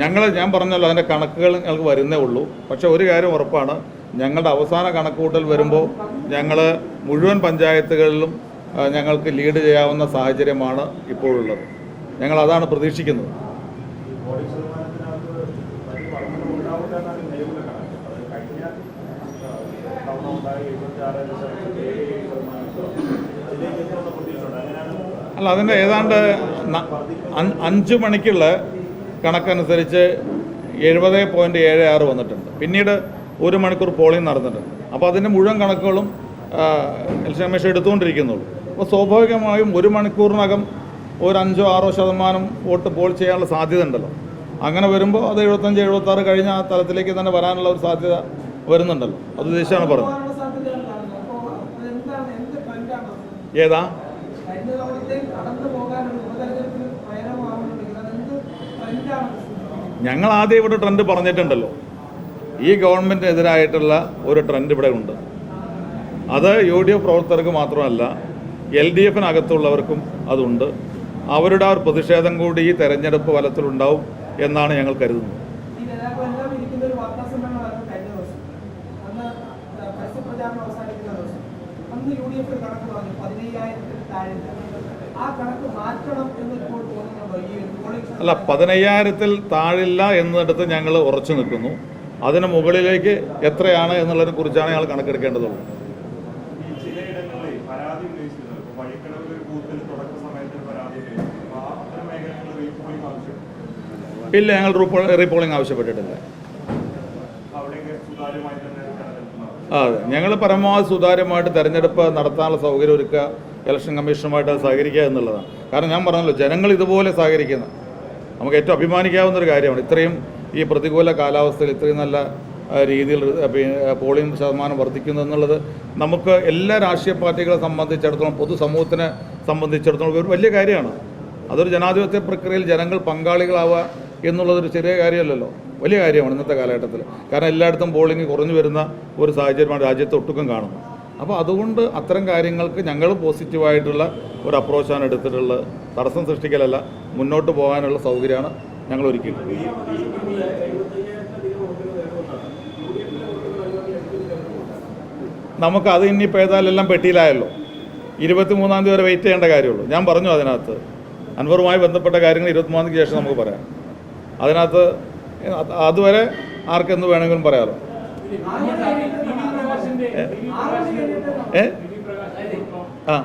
ഞങ്ങൾ ഞാൻ പറഞ്ഞല്ലോ അതിന്റെ കണക്കുകൾ ഞങ്ങൾക്ക് വരുന്നേ ഉള്ളൂ. പക്ഷേ ഒരു കാര്യം ഉറപ്പാണ്. ഞങ്ങളുടെ അവസാന കണക്കുകൂട്ടൽ വരുമ്പോൾ ഞങ്ങൾ മുഴുവൻ പഞ്ചായത്തുകളിലും ഞങ്ങൾക്ക് ലീഡ് ചെയ്യാവുന്ന സാഹചര്യമാണ് ഇപ്പോഴുള്ളത്. ഞങ്ങൾ അതാണ് പ്രതീക്ഷിക്കുന്നത്. അല്ല അതിന്റെ ഏതാണ്ട് അഞ്ച് മണിക്കുള്ള കണക്കനുസരിച്ച് എഴുപത് പോയിന്റ് ഏഴ് ആറ് വന്നിട്ടുണ്ട്. പിന്നീട് ഒരു മണിക്കൂർ പോളിംഗ് നടന്നിട്ടുണ്ട്. അപ്പോൾ അതിന്റെ മുഴുവൻ കണക്കുകളും എലക്ഷൻ ഇലക്ഷൻ കമ്മീഷൻ എടുത്തുകൊണ്ടിരിക്കുന്നുള്ളൂ. അപ്പോൾ സ്വാഭാവികമായും ഒരു മണിക്കൂറിനകം ഒരു അഞ്ചോ ആറോ ശതമാനം വോട്ട് പോൾ ചെയ്യാനുള്ള സാധ്യത ഉണ്ടല്ലോ. അങ്ങനെ വരുമ്പോൾ അത് എഴുപത്തഞ്ച് എഴുപത്താറ് കഴിഞ്ഞ ആ തലത്തിലേക്ക് തന്നെ വരാനുള്ള ഒരു സാധ്യത വരുന്നുണ്ടല്ലോ. അത് ഉദ്ദേശമാണ് പറഞ്ഞത്. ഏതാ? ഞങ്ങൾ ആദ്യം ഇവിടെ ട്രെൻഡ് പറഞ്ഞിട്ടുണ്ടല്ലോ. ഈ ഗവൺമെന്റിനെതിരായിട്ടുള്ള ഒരു ട്രെൻഡ് ഇവിടെ ഉണ്ട്. അത് യു ഡി എഫ് പ്രവർത്തകർക്ക് മാത്രമല്ല എൽ ഡി എഫിനകത്തുള്ളവർക്കും അതുണ്ട്. അവരുടെ ആ ഒരു പ്രതിഷേധം കൂടി ഈ തെരഞ്ഞെടുപ്പ് ഫലത്തിലുണ്ടാവും എന്നാണ് ഞങ്ങൾ കരുതുന്നത്. അന്ന് യു ഡി എഫ് കണക്ക് പറഞ്ഞു പതിനയ്യായിരത്തിൽ താഴെ. അല്ല പതിനയ്യായിരത്തിൽ താഴില്ല എന്നിടത്ത് ഞങ്ങൾ ഉറച്ചു നിൽക്കുന്നു. അതിന് മുകളിലേക്ക് എത്രയാണ് എന്നുള്ളതിനെ കുറിച്ചാണ് ഞങ്ങൾ കണക്കെടുക്കേണ്ടതുള്ളൂ. ഇല്ല ഞങ്ങൾ റീപോ റീപോളിംഗ് ആവശ്യപ്പെട്ടിട്ടില്ല. അതെ ഞങ്ങൾ പരമാവധി സുതാര്യമായിട്ട് തെരഞ്ഞെടുപ്പ് നടത്താനുള്ള സൗകര്യം ഒരുക്കുക. ഇലക്ഷൻ കമ്മീഷനുമായിട്ട് സഹകരിക്കുക എന്നുള്ളതാണ്. കാരണം ഞാൻ പറഞ്ഞല്ലോ ജനങ്ങൾ ഇതുപോലെ സഹകരിക്കുന്ന നമുക്ക് ഏറ്റവും അഭിമാനിക്കാവുന്ന ഒരു കാര്യമാണ്. ഇത്രയും ഈ പ്രതികൂല കാലാവസ്ഥയിൽ ഇത്രയും നല്ല രീതിയിൽ പോളിംഗ് ശതമാനം വർദ്ധിക്കുന്നു എന്നുള്ളത് നമുക്ക് എല്ലാ രാഷ്ട്രീയ പാർട്ടികളെ സംബന്ധിച്ചിടത്തോളം പൊതുസമൂഹത്തിനെ സംബന്ധിച്ചിടത്തോളം ഒരു വലിയ കാര്യമാണ്. അതൊരു ജനാധിപത്യ പ്രക്രിയയിൽ ജനങ്ങൾ പങ്കാളികളാവുക എന്നുള്ളതൊരു ചെറിയ കാര്യമല്ലല്ലോ. വലിയ കാര്യമാണ് ഇന്നത്തെ കാലഘട്ടത്തിൽ. കാരണം എല്ലായിടത്തും പോളിംഗ് കുറഞ്ഞു വരുന്ന ഒരു സാഹചര്യമാണ് രാജ്യത്ത് ഒട്ടുക്കും കാണുന്നത്. അപ്പോൾ അതുകൊണ്ട് അത്തരം കാര്യങ്ങൾക്ക് ഞങ്ങൾ പോസിറ്റീവായിട്ടുള്ള ഒരു അപ്രോച്ചാണ് എടുത്തിട്ടുള്ളത്. തടസ്സം സൃഷ്ടിക്കലല്ല മുന്നോട്ട് പോകാനുള്ള സൗകര്യമാണ് ഞങ്ങൾ ഒരുക്കി നമുക്ക് അത് ഇനിയിപ്പോൾ ഏതായാലും എല്ലാം പെട്ടിയിലായല്ലോ. ഇരുപത്തി മൂന്നാം തീയതി വരെ വെയിറ്റ് ചെയ്യേണ്ട കാര്യമുള്ളൂ. ഞാൻ പറഞ്ഞു അതിനകത്ത്. അൻവറുമായി ബന്ധപ്പെട്ട കാര്യങ്ങൾ ഇരുപത്തിമൂന്നാം തീയതി ശേഷം നമുക്ക് പറയാം. അതിനകത്ത് അതുവരെ ആർക്കെന്ത് വേണമെങ്കിലും പറയാമല്ലോ ആ.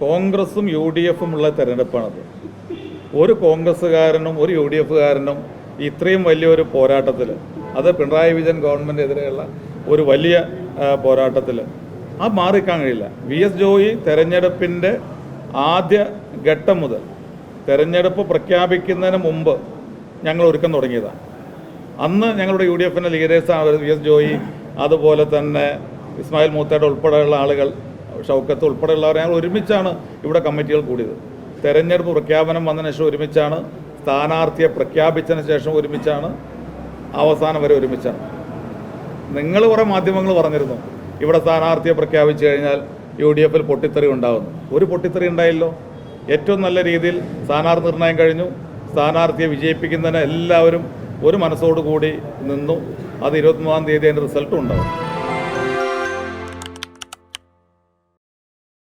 കോൺഗ്രസും യു ഡി എഫും ഉള്ള തെരഞ്ഞെടുപ്പാണത്. ഒരു കോൺഗ്രസ്സുകാരനും ഒരു യു ഡി എഫുകാരനും ഇത്രയും വലിയൊരു പോരാട്ടത്തിൽ അത് പിണറായി വിജയൻ ഗവൺമെന്റിനെതിരെയുള്ള ഒരു വലിയ പോരാട്ടത്തിൽ. ആ മാറിക്കാൻ കഴിയില്ല. വി എസ് ജോയി തെരഞ്ഞെടുപ്പിന്റെ ആദ്യ ഘട്ടം മുതൽ തെരഞ്ഞെടുപ്പ് പ്രഖ്യാപിക്കുന്നതിന് മുമ്പ് ഞങ്ങൾ ഒരുക്കം തുടങ്ങിയതാണ്. അന്ന് ഞങ്ങളുടെ യു ഡി എഫിന്റെ ലീഡേഴ്സാണ് വി എസ് ജോയി അതുപോലെ തന്നെ ഇസ്മായിൽ മൂത്തയുടെ ഉൾപ്പെടെയുള്ള ആളുകൾ ഷൗക്കത്ത് ഉൾപ്പെടെയുള്ളവരെ ഞങ്ങൾ ഒരുമിച്ചാണ് ഇവിടെ കമ്മിറ്റികൾ കൂടിയത്. തെരഞ്ഞെടുപ്പ് പ്രഖ്യാപനം വന്നതിന് ശേഷം ഒരുമിച്ചാണ് സ്ഥാനാർത്ഥിയെ പ്രഖ്യാപിച്ചതിന് ശേഷം ഒരുമിച്ചാണ് അവസാനം വരെ ഒരുമിച്ചാണ്. നിങ്ങൾ കുറേ മാധ്യമങ്ങൾ പറഞ്ഞിരുന്നു. ഇവിടെ സ്ഥാനാർത്ഥിയെ പ്രഖ്യാപിച്ചു കഴിഞ്ഞാൽ യു ഡി എഫിൽ പൊട്ടിത്തെറി ഉണ്ടാകുന്നു ഒരു പൊട്ടിത്തെറി ഉണ്ടായില്ലോ? ഏറ്റവും നല്ല രീതിയിൽ സ്ഥാനാർത്ഥി നിർണയം കഴിഞ്ഞു. സ്ഥാനാർത്ഥിയെ വിജയിപ്പിക്കുന്നതിന് എല്ലാവരും ഒരു മനസ്സോടു കൂടി നിന്നു. അത് ഇരുപത്തിമൂന്നാം തീയതി അതിന്റെ റിസൾട്ടും ഉണ്ടാവും.